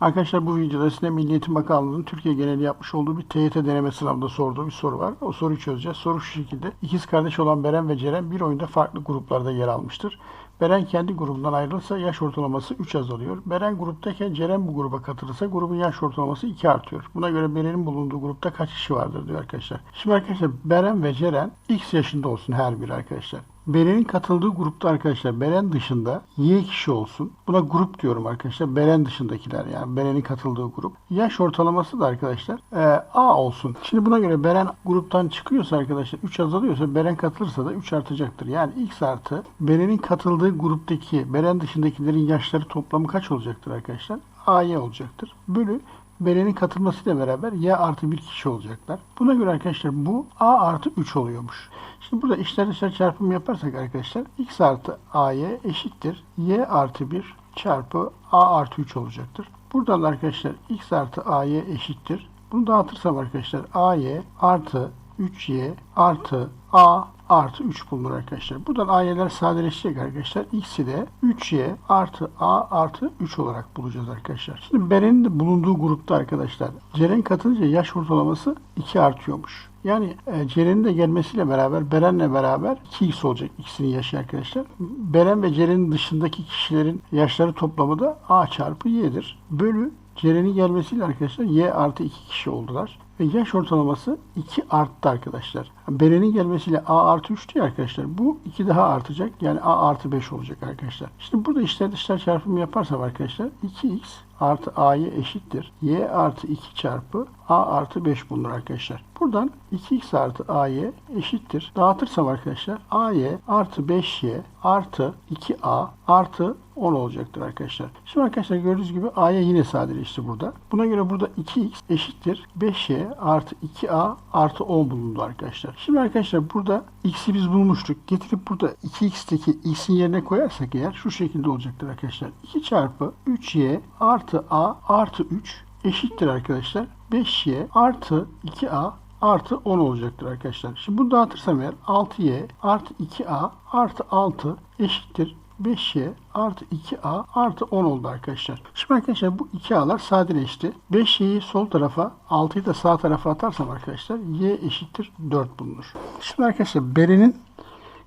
Arkadaşlar bu videoda size Milli Bakanlığı'nın Türkiye geneli yapmış olduğu bir TYT deneme sınavında sorduğu bir soru var. O soruyu çözeceğiz. Soru şu şekilde. İkiz kardeş olan Beren ve Ceren bir oyunda farklı gruplarda yer almıştır. Beren kendi grubundan ayrılırsa yaş ortalaması 3 azalıyor. Beren gruptayken Ceren bu gruba katılırsa grubun yaş ortalaması 2 artıyor. Buna göre Beren'in bulunduğu grupta kaç kişi vardır diyor arkadaşlar. Şimdi arkadaşlar Beren ve Ceren X yaşında olsun her biri arkadaşlar. Beren'in katıldığı grupta arkadaşlar Beren dışında Y kişi olsun. Buna grup diyorum arkadaşlar. Beren dışındakiler yani Beren'in katıldığı grup. Yaş ortalaması da arkadaşlar e, A olsun. Şimdi buna göre Beren gruptan çıkıyorsa arkadaşlar 3 azalıyorsa Beren katılırsa da 3 artacaktır. Yani X artı Beren'in katıldığı gruptaki Beren dışındakilerin yaşları toplamı kaç olacaktır arkadaşlar? AY olacaktır. Bölü Beren'in katılmasıyla beraber Y artı bir kişi olacaklar. Buna göre arkadaşlar bu A artı 3 oluyormuş. Şimdi burada içler dışlar çarpımı yaparsak arkadaşlar X artı AY eşittir. Y artı 1 çarpı A artı 3 olacaktır. Buradan da arkadaşlar X artı AY eşittir. Bunu dağıtırsam arkadaşlar AY artı 3Y artı A artı 3 bulunur arkadaşlar. Buradan A'yeler sadeleşecek arkadaşlar. X'i de 3Y artı A artı 3 olarak bulacağız arkadaşlar. Şimdi Beren'in de bulunduğu grupta arkadaşlar Ceren katılınca yaş ortalaması 2 artıyormuş. Yani e, Ceren'in de gelmesiyle beraber Beren'le beraber 2x olacak ikisinin yaşı arkadaşlar. Beren ve Ceren'in dışındaki kişilerin yaşları toplamı da A çarpı Y'dir. Bölü Ceren'in gelmesiyle arkadaşlar Y artı 2 kişi oldular. Ve yaş ortalaması 2 arttı arkadaşlar. Beren'in gelmesiyle A artı 3 diye arkadaşlar. Bu 2 daha artacak. Yani A artı 5 olacak arkadaşlar. Şimdi burada içler dışlar çarpımı yaparsam arkadaşlar 2x artı a'ya eşittir. y artı 2 çarpı a artı 5 bulunur arkadaşlar. Buradan 2x artı a'ya eşittir. Dağıtırsam arkadaşlar a'ya artı 5y artı 2a artı 10 olacaktır arkadaşlar. Şimdi arkadaşlar gördüğünüz gibi a'ya yine sadeleşti burada. Buna göre burada 2x eşittir 5y artı 2a artı 10 bulundu arkadaşlar. Şimdi arkadaşlar burada x'i biz bulmuştuk. Getirip burada 2x'teki x'in yerine koyarsak eğer şu şekilde olacaktır arkadaşlar. 2 çarpı 3y artı a artı 3 eşittir arkadaşlar. 5y artı 2a artı 10 olacaktır arkadaşlar. Şimdi bunu dağıtırsam eğer 6y artı 2a artı 6 eşittir 5y artı 2a artı 10 oldu arkadaşlar. Şimdi arkadaşlar bu 2a'lar sadeleşti. 5y'yi sol tarafa 6'yı da sağ tarafa atarsam arkadaşlar y eşittir 4 bulunur. Şimdi arkadaşlar Beren'in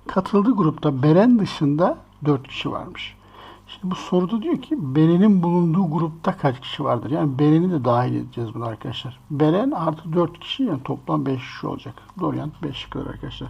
katıldığı grupta Beren dışında 4 kişi varmış. Şimdi bu soruda diyor ki Beren'in bulunduğu grupta kaç kişi vardır? Yani Beren'i de dahil edeceğiz buna arkadaşlar. Beren artı 4 kişi yani toplam 5 kişi olacak. Doğru yani 5 şıkkıdır arkadaşlar.